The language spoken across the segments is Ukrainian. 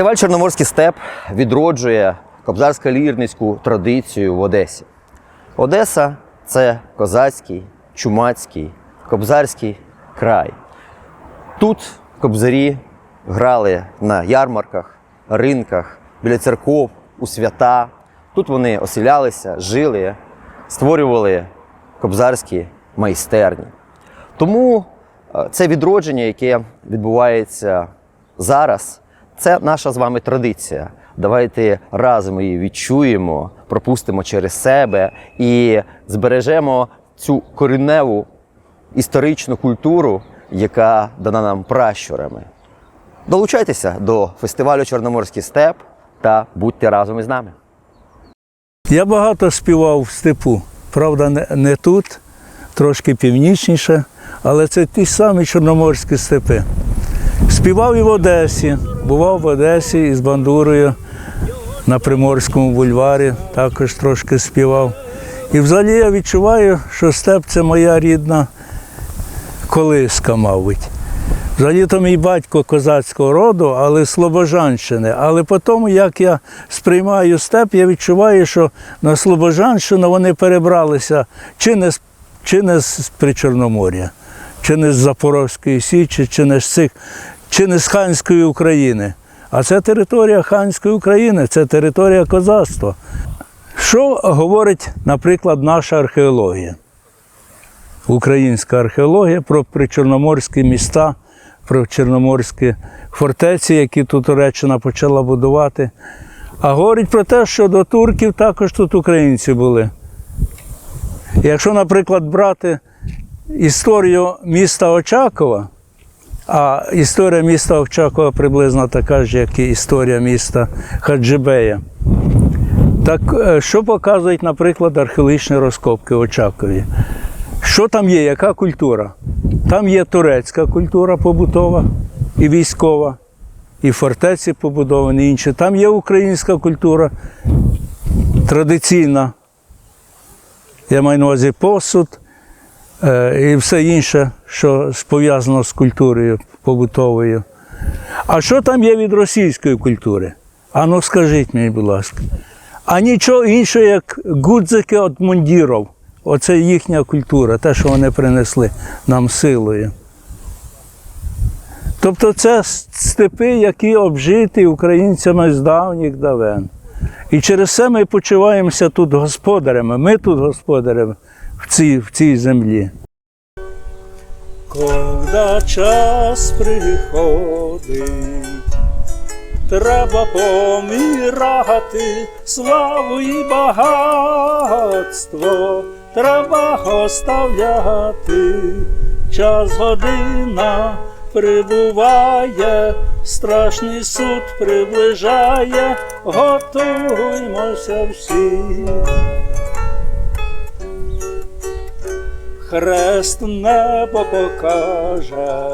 Фестиваль Чорноморський степ відроджує кобзарсько-лірницьку традицію в Одесі. Одеса це козацький, чумацький, кобзарський край. Тут кобзарі грали на ярмарках, ринках, біля церков, у свята. Тут вони оселялися, жили, створювали кобзарські майстерні. Тому е, це відродження, яке відбувається зараз, це наша з вами традиція. Давайте разом її відчуємо, пропустимо через себе і збережемо цю корінневу історичну культуру, яка дана нам пращурами. Долучайтеся до фестивалю Чорноморський степ та будьте разом із нами. Я багато співав в степу. Правда, не, тут, трошки північніше, але це ті самі чорноморські степи. Співав і в Одесі, бував в Одесі із бандурою на Приморському бульварі, також трошки співав. І взагалі я відчуваю, що степ це моя рідна колиска, мабуть. Взагалі то мій батько козацького роду, але Слобожанщини. Але потім, як я сприймаю степ, я відчуваю, що на Слобожанщину вони перебралися чи не чи не з Причорномор'я, чи не з Запорозької Січі, чи не з цих, чи не з Ханської України. А це територія Ханської України, це територія козацтва. Що говорить, наприклад, наша археологія? Українська археологія про причорноморські міста, про чорноморські фортеці, які тут Туреччина почала будувати. А говорить про те, що до турків також тут українці були. Якщо, наприклад, брати історію міста Очакова, а історія міста Очакова приблизно така ж, як і історія міста Хаджибея. Так е, що показують, наприклад, археологічні розкопки в Очакові? Що там є, яка культура? Там є турецька культура побутова і військова, і фортеці побудовані, і інші. Там є українська культура традиційна. Я маю на увазі посуд і все інше, що пов'язано з культурою побутовою. А що там є від російської культури? А ну скажіть мені, будь ласка. А нічого іншого, як гудзики від мундірів. Оце їхня культура, те, що вони принесли нам силою. Тобто це степи, які обжиті українцями з давніх давен. І через це ми почуваємося тут господарями. Ми тут господарями в цій, в цій землі. Когда час приходить, треба помірати славу і багатство, треба оставляти, час година прибуває, страшний суд приближає, готуймося всі. Хрест небо покаже,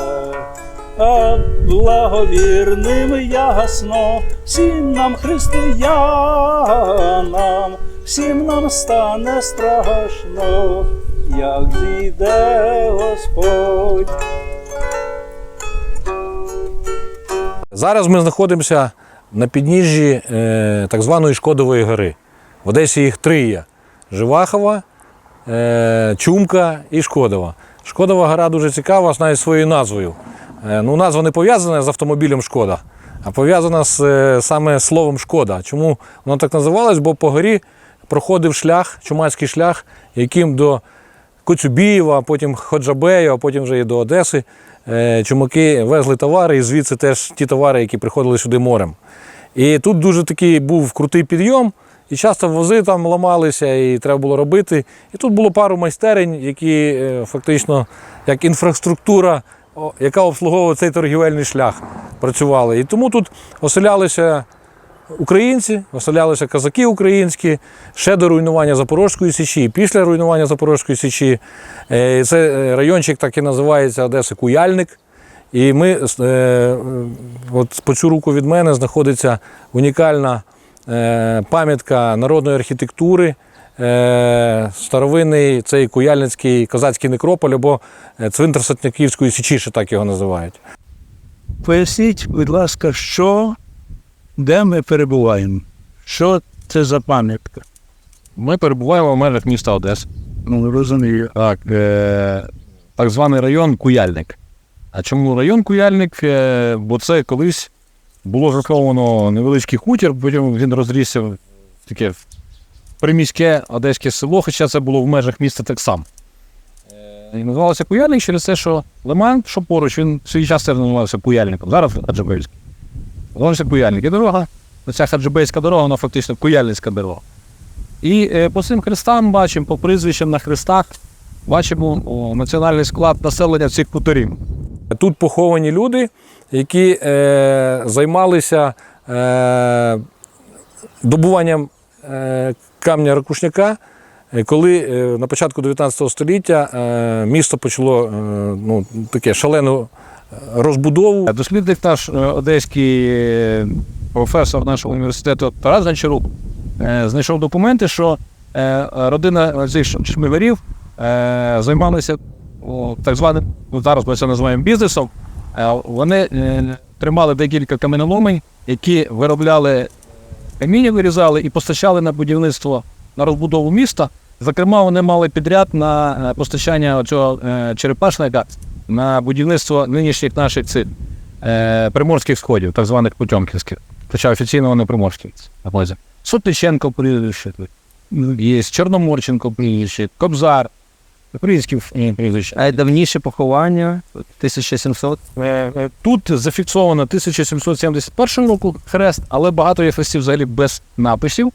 а благовірним ясно, всім нам християнам, всім нам стане страшно, як зійде Господь. Зараз ми знаходимося на підніжжі е, так званої Шкодової гори. В Одесі їх три є: Живахова, Чумка і Шкодова. Шкодова гора дуже цікава, навіть своєю назвою. Е, ну, назва не пов'язана з автомобілем Шкода, а пов'язана з е, саме словом Шкода. Чому воно так називалось? Бо по горі проходив шлях, чумацький шлях, яким до Коцюбієва, потім Ходжабею, а потім вже і до Одеси. е, Чумаки везли товари, і звідси теж ті товари, які приходили сюди морем. І тут дуже такий був крутий підйом, і часто вози там ламалися, і треба було робити. І тут було пару майстерень, які е, фактично як інфраструктура, яка обслуговувала цей торгівельний шлях, працювали. І тому тут оселялися українці, оселялися козаки українські ще до руйнування Запорозької Січі, після руйнування Запорозької Січі. Е, Це е, райончик так і називається Одеси Куяльник. І ми от по цю руку від мене знаходиться унікальна пам'ятка народної архітектури. е, Старовинний цей Куяльницький козацький некрополь або е, цвинтар Сотняківської Січі, ще так його називають. Поясніть, будь ласка, що де ми перебуваємо? Що це за пам'ятка? Ми перебуваємо в межах міста Одеси. Ну, розумію. Так, е, так званий район Куяльник. А чому район Куяльник? Е, бо це колись було заховано невеличкий хутір, потім він розрісся в таке приміське одеське село, хоча це було в межах міста так само. І називалося Куяльник через те, що Лиман, що поруч, він свій час теж називався Куяльником. Зараз Хаджибейський. Називався Куяльник. І дорога, ця Хаджибейська дорога, вона фактично Куяльницька дорога. І е, по цим хрестам бачимо, по прізвищам на хрестах, бачимо о, національний склад населення цих хуторів. Тут поховані люди, які е, займалися е, добуванням е, камня ракушняка, е, коли е, на початку 19 століття е, місто почало е, ну, таке шалену е, розбудову. Дослідник наш е, одеський професор нашого університету Тарас Гончарук е, знайшов документи, що е, родина цих шмигарів е, займалися о, так званим, ну, зараз ми це називаємо бізнесом. Е, Вони е, тримали декілька каменоломень, які виробляли каміння, вирізали і постачали на будівництво на розбудову міста. Зокрема, вони мали підряд на е, постачання цього черепашника на будівництво нинішніх наших цих, е, приморських сходів, так званих Потьомкінських. Хоча офіційно вони приморські. наразі. Сотниченко прізвище, є Чорноморченко прізвище, Кобзар, українські е, прізвища. А давніше поховання 1700. Е, е, Тут зафіксовано 1771 року хрест, але багато є хрестів взагалі без написів.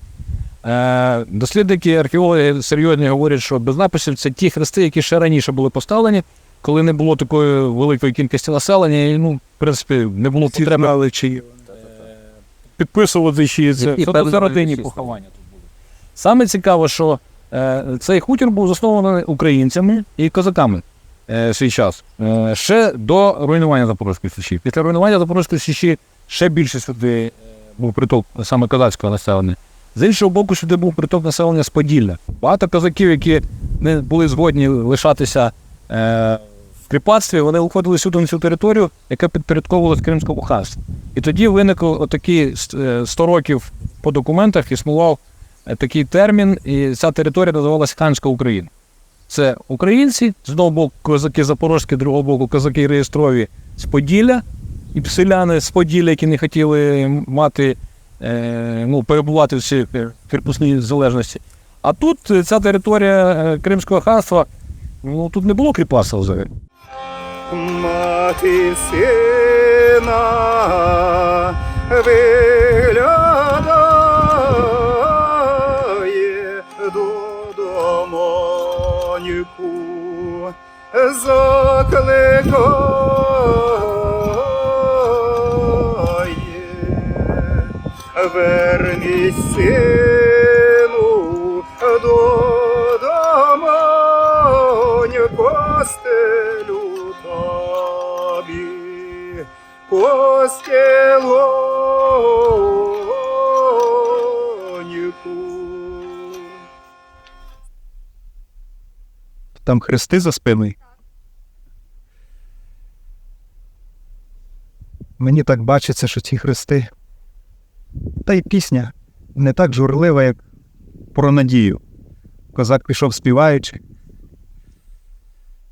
Е, Дослідники, археологи серйозні говорять, що без написів це ті хрести, які ще раніше були поставлені, коли не було такої великої кількості населення, і ну, в принципі, не було Ці потреби чи підписувати ще це. Це родинні поховання тут були. Саме цікаво, що цей хутір був заснований українцями і козаками е, в свій час. Е, ще до руйнування Запорізької січі. Після руйнування Запорізької січі ще більше сюди е, був приток саме козацького населення. З іншого боку, сюди був приток населення з Поділля. Багато козаків, які не були згодні лишатися е, в кріпацтві, вони уходили сюди на цю територію, яка підпорядковувалась Кримському ханству. І тоді виник отакий 100 років по документах існував е, такий термін, і ця територія називалась Ханська Україна. Це українці, з одного боку козаки запорозькі, з другого боку козаки реєстрові з Поділля, і селяни з Поділля, які не хотіли мати, е, ну, перебувати в цій кріпосній залежності. А тут е, ця територія е, Кримського ханства, ну тут не було кріпацтва взагалі. Мати сина виглядає закликає, вернись сину додому, постелю тобі, постелоньку. Там хрести за спиною. Мені так бачиться, що ці хрести. Та й пісня не так журлива, як про надію. Козак пішов співаючи.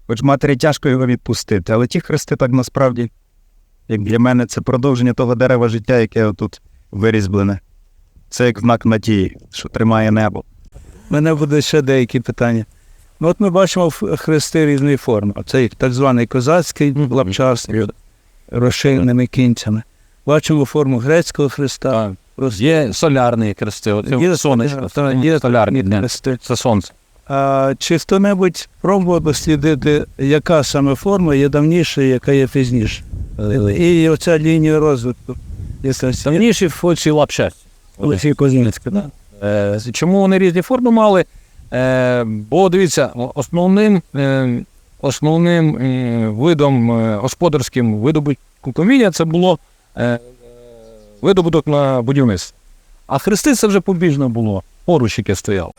Хоч матері тяжко його відпустити, але ті хрести так насправді, як для мене, це продовження того дерева життя, яке отут вирізблене. Це як знак надії, що тримає небо. У мене буде ще деякі питання. Ну, от ми бачимо хрести різної форми. Цей так званий козацький, лапчастий, розширеними кінцями. Бачимо форму грецького хреста. Є солярні хрести, Є сонечко, є солярні хрести. Це сонце. А чи хто-небудь пробував дослідити, яка саме форма є давніша, яка є пізніше? І оця лінія розвитку. Давніші фоці лапча. Олексій Козінський, так? Е, Чому вони різні форми мали? Е, Бо дивіться, основним, е, основним е, видом е, господарським видобутку каміння це було е, видобуток на будівництво. А хрести це вже побіжно було, поруч яке стояло.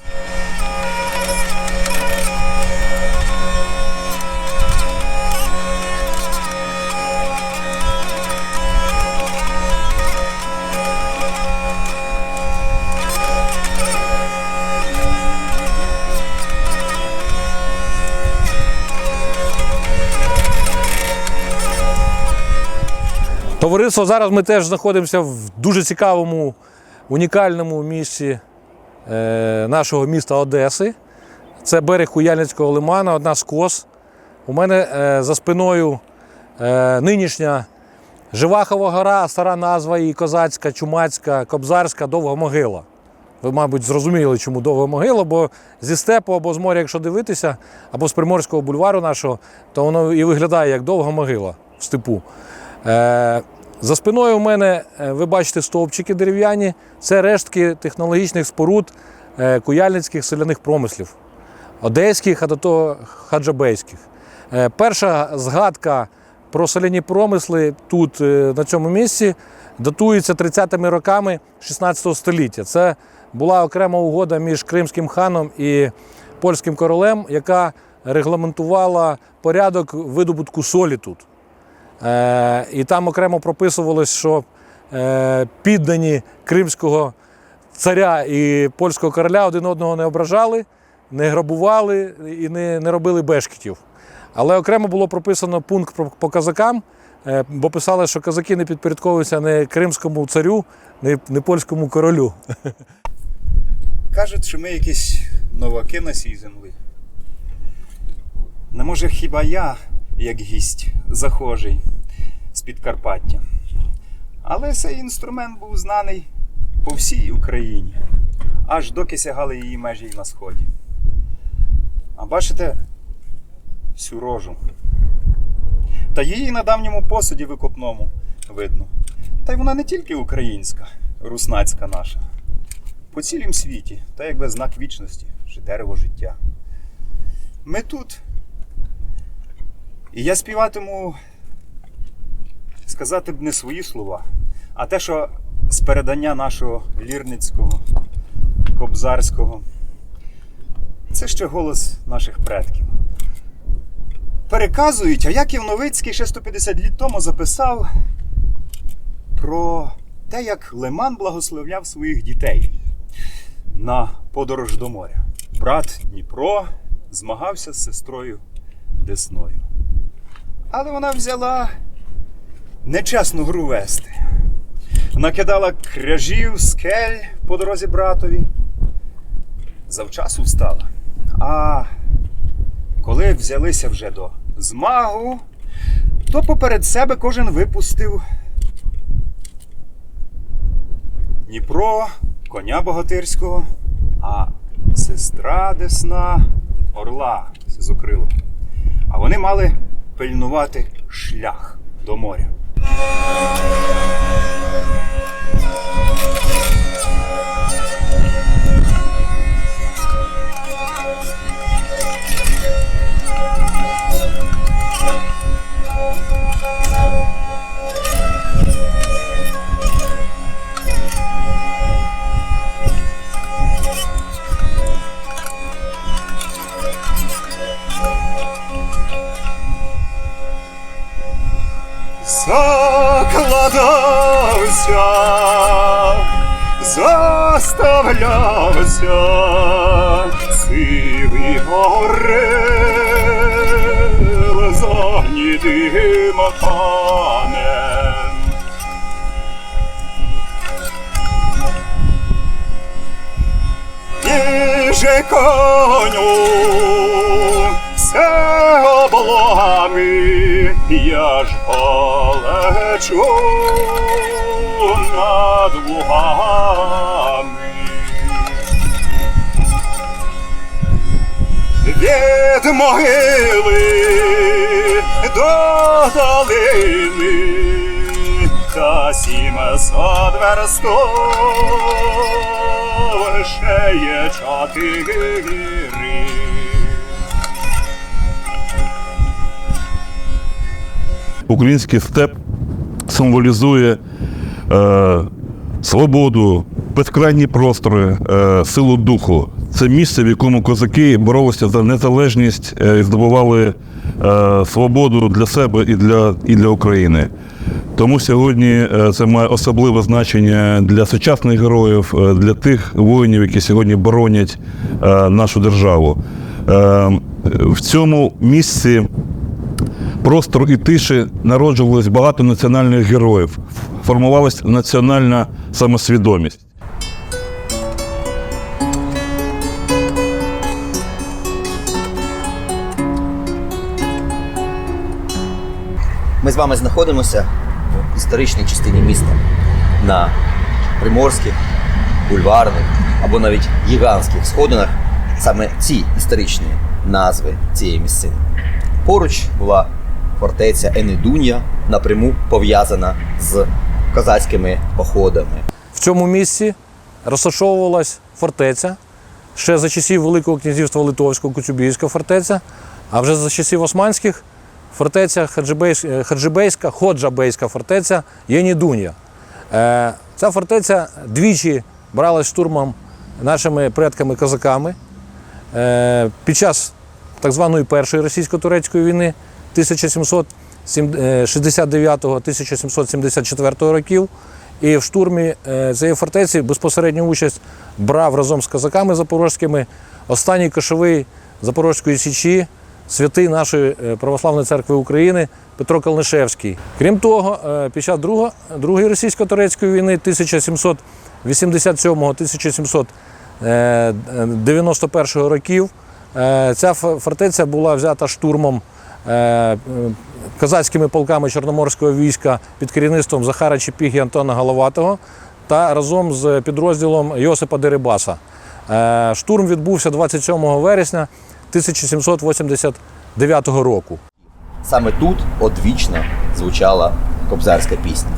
Товариство, зараз ми теж знаходимося в дуже цікавому, унікальному місці е, нашого міста Одеси. Це берег Куяльницького лимана, одна з кос. У мене е, за спиною е, нинішня Живахова гора, стара назва її козацька, чумацька, кобзарська, довга могила. Ви, мабуть, зрозуміли, чому довга могила, бо зі степу або з моря, якщо дивитися, або з Приморського бульвару нашого, то воно і виглядає як довга могила в степу. Е, за спиною у мене, е, ви бачите, стовпчики дерев'яні. Це рештки технологічних споруд е, куяльницьких селяних промислів, одеських, а до того хаджабейських. Перша згадка про соляні промисли тут, на цьому місці, датується 30-ми роками 16 століття. Це була окрема угода між Кримським ханом і польським королем, яка регламентувала порядок видобутку солі тут. Е, і там окремо прописувалось, що е, піддані кримського царя і польського короля один одного не ображали, не грабували і не, не робили бешкетів. Але окремо було прописано пункт по казакам, е, бо писали, що казаки не підпорядковуються не кримському царю, не польському королю. Кажуть, що ми якісь новаки на цій землі. Не може хіба я, як гість, захожий з Підкарпаття. Але цей інструмент був знаний по всій Україні, аж доки сягали її межі й на сході. А бачите всю рожу. Та її на давньому посуді викопному видно. Та й вона не тільки українська, руснацька наша по цілім світі, та якби знак вічності, чи дерево життя. Ми тут. І я співатиму сказати б не свої слова, а те, що з передання нашого лірницького, кобзарського. Це ще голос наших предків. Переказують, а Яків Новицький ще 150 літ тому записав про те, як Лиман благословляв своїх дітей на подорож до моря. Брат Дніпро змагався з сестрою Десною. Але вона взяла нечесну гру вести. Накидала кряжів, скель по дорозі братові. Завчасу встала. А коли взялися вже до змагу, то поперед себе кожен випустив Дніпро, коня богатирського, а сестра Десна орла сизокрила. А вони мали пильнувати шлях до моря. Закладався, заставлявся сивий горел загнітим панем. Ніже коню, все облогами, я ж полечу над лугами. Від могили до долини та сімсот верстов ще є чотири. Український степ символізує е, свободу, безкрайні простори, е, силу духу. Це місце, в якому козаки боролися за незалежність е, і здобували е, свободу для себе і для, і для України. Тому сьогодні е, це має особливе значення для сучасних героїв, е, для тих воїнів, які сьогодні боронять нашу державу. В цьому місці простору і тиші народжувалось багато національних героїв, формувалась національна самосвідомість. Ми з вами знаходимося в історичній частині міста на приморських, бульварних або навіть гігантських сходинах саме ці історичні назви цієї місцини. Поруч була фортеця Енедунья, напряму пов'язана з козацькими походами. В цьому місці розташовувалась фортеця ще за часів Великого князівства Литовського Коцюбійська фортеця, а вже за часів османських фортеця е, Хаджибейська, Ходжабейська фортеця Єнідунья. Е, Ця фортеця двічі бралась штурмом нашими предками-козаками. Е, Під час так званої першої російсько-турецької війни 1769-1774 років. І в штурмі е, цієї фортеці безпосередню участь брав разом з козаками запорозькими останній кошовий Запорозької січі, святий нашої е, Православної церкви України Петро Калнишевський. Крім того, е, під час Другої російсько-турецької війни 1787-1791 років е, ця фортеця була взята штурмом е, е, козацькими полками Чорноморського війська під керівництвом Захара Чепіги і Антона Головатого та разом з підрозділом Йосипа Дерибаса. Е, Штурм відбувся 27 вересня 1789 року. Саме тут одвічно звучала кобзарська пісня.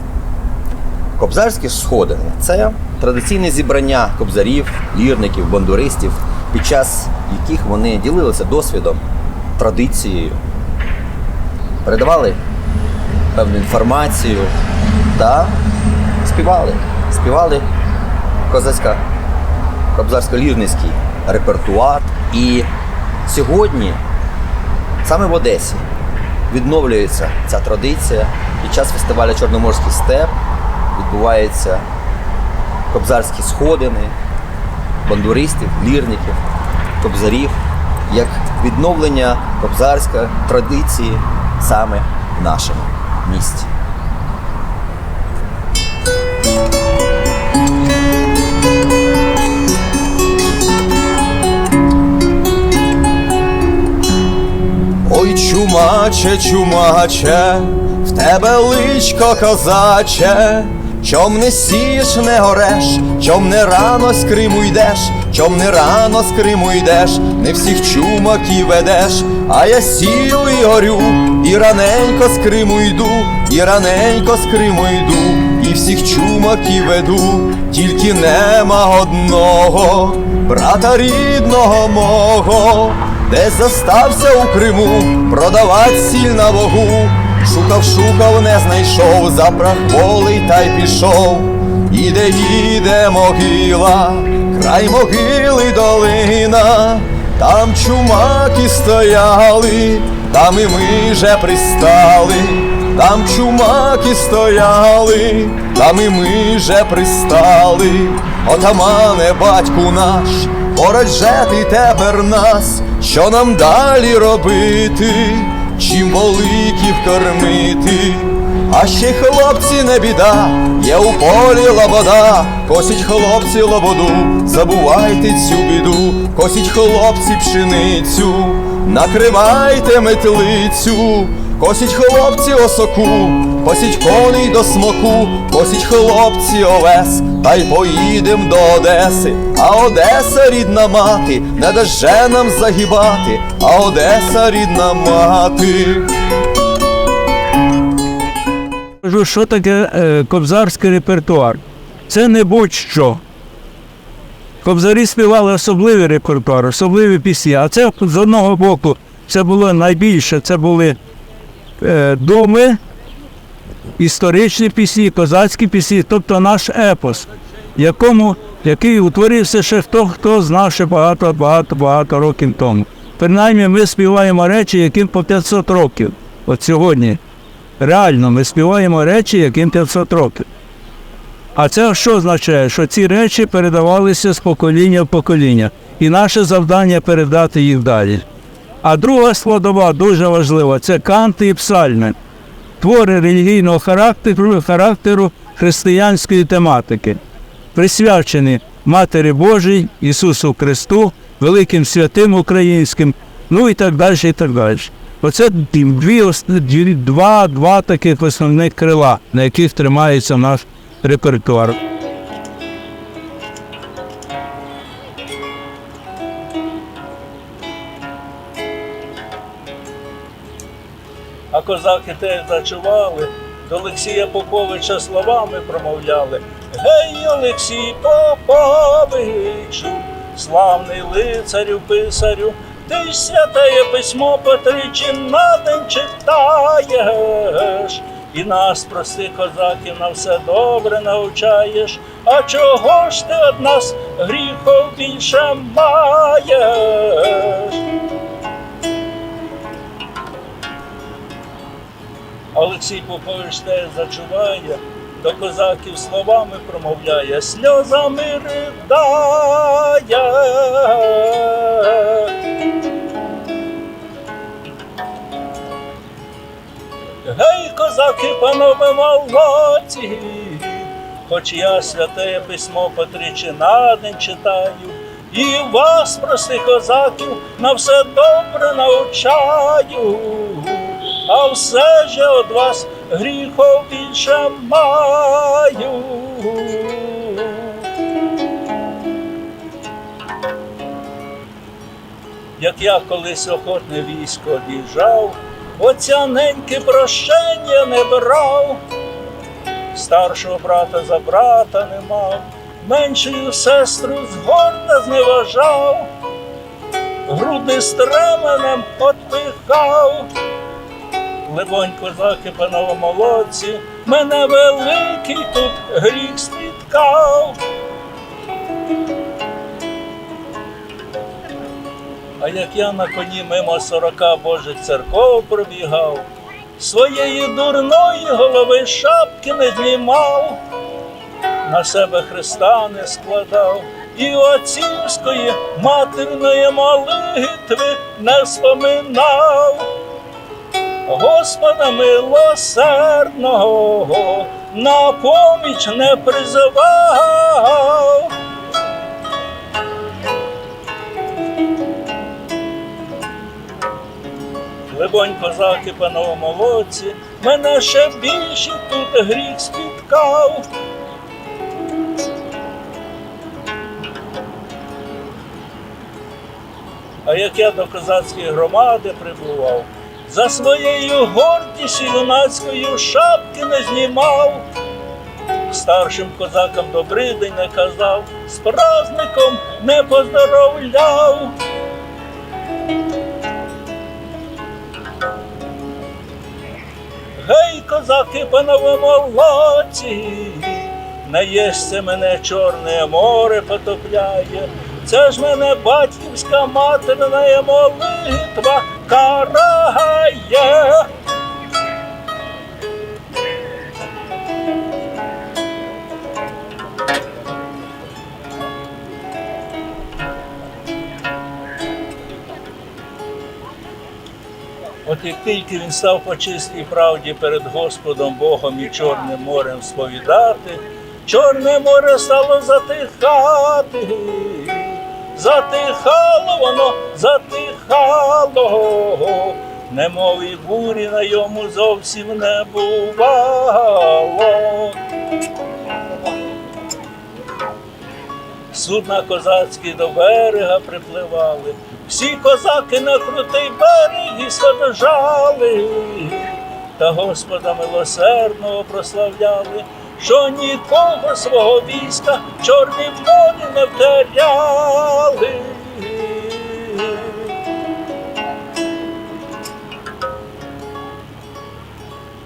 Кобзарські сходини це традиційне зібрання кобзарів, лірників, бандуристів, під час яких вони ділилися досвідом, традицією, передавали певну інформацію та співали. Співали козацька кобзарсько-лірницький репертуар. І сьогодні саме в Одесі відновлюється ця традиція. Під час фестивалю Чорноморський степ відбуваються кобзарські сходини, бандуристів, лірників, кобзарів, як відновлення кобзарської традиції саме в нашому місті. Ой, чумаче, чумаче, в тебе личко козаче, чом не сієш, не гореш, чом не рано з Криму йдеш, чом не рано з Криму йдеш, не всіх чумаків ведеш, а я сію і горю, і раненько з Криму йду, і раненько з Криму йду, і всіх чумаків веду, тільки нема одного, брата рідного мого. Десь застався у Криму продавать сіль на вогу. Шукав, шукав, не знайшов, запрах полий та й пішов. Іде, іде могила, край могили долина, там чумаки стояли, там і ми же пристали, там чумаки стояли, там і ми же пристали, отамане батьку наш, пораджети тепер нас, що нам далі робити, чим воликів кормити. А ще хлопці не біда, є у полі лобода, косять хлопці лободу, забувайте цю біду, косять хлопці пшеницю, накривайте метлицю, косять хлопці осоку, косять коней до смоку, косять хлопці овес, та й поїдем до Одеси, а Одеса рідна мати, не даже нам загибати, а Одеса рідна мати. Кажу, що таке е, кобзарський репертуар? Це не будь-що. Кобзарі співали особливий репертуар, особливі пісні. А це з одного боку це було найбільше. Це були е, доми, історичні пісні, козацькі пісні, тобто наш епос, якому, який утворився ще хто, хто знав ще багато, багато, багато років тому. Принаймні ми співаємо речі, яким по 500 років. От сьогодні. Реально, ми співаємо речі, яким 500 років. А це що означає? Що ці речі передавалися з покоління в покоління. І наше завдання передати їх далі. А друга складова дуже важлива це канти і псальми. Твори релігійного характеру, характеру християнської тематики, присвячені Матері Божій, Ісусу Христу, великим святим українським, ну і так далі, і так далі. Оце дві, дві, два, два таких основних крила, на яких тримається наш репертуар. А козаки теж зачували, до Олексія Поповича словами промовляли. Гей, Олексій Поповичу, славний лицарю, писарю, ти ж святеє письмо по тричі на день читаєш. І нас, простих козаків, на все добре навчаєш. А чого ж ти од нас гріхов більше маєш? Олексій Попович теж зачуває, до козаків словами промовляє, сльозами ридає. Гей, козаки, панове молодці, хоч я святе письмо потричі на день читаю, і вас, простих козаків, на все добре навчаю, а все же од вас гріхов більше маю. Як я колись охотне військо одіжав, Отця неньки прощення не брав, старшого брата за брата не мав, меншою сестру згорда зневажав, груди стременем отпихав. Либонь, козаки, панове молодці, мене великий тут гріх спіткав. А як я на коні мимо сорока божих церков пробігав, своєї дурної голови шапки не знімав, на себе Христа не складав, і отцівської матерної молитви не споминав. Господа милосердного на поміч не призивав. Либонь, козаки, панове молодці, мене ще більше тут гріх спіткав. А як я до козацької громади прибував, за своєю гордістю юнацькою шапки не знімав, старшим козакам добрий день не казав, з праздником не поздоровляв. Гей, козаки, панове молодці, не єсться мене чорне море потопляє, це ж мене батьківська материна молитва карає. От як тільки він став по чистій правді перед Господом Богом і Чорним морем сповідати, Чорне море стало затихати, затихало воно, затихало, немов і бурі на йому зовсім не бувало. Судна козацькі до берега припливали, всі козаки на крутий берег і саджали, та Господа милосердного прославляли, що нікого свого війська в чорній морі не втеряли.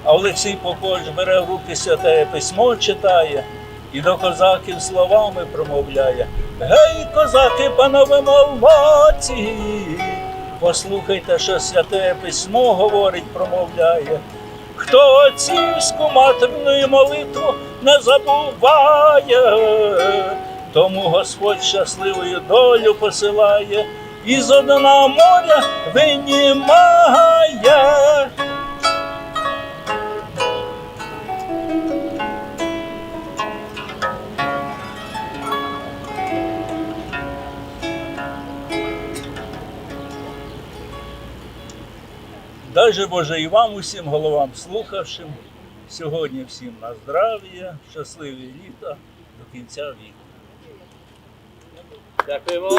А Олексій Попович бере в руки святе письмо, читає і до козаків словами промовляє. Гей, козаки, панове молодці, послухайте, що святе письмо говорить, промовляє. Хто отцівську матерну молитву не забуває, тому Господь щасливою долю посилає і з одного моря винімає. Дай же Боже і вам усім головам слухавшим. Сьогодні всім на здрав'я, щасливі літа до кінця віку. Дякуємо.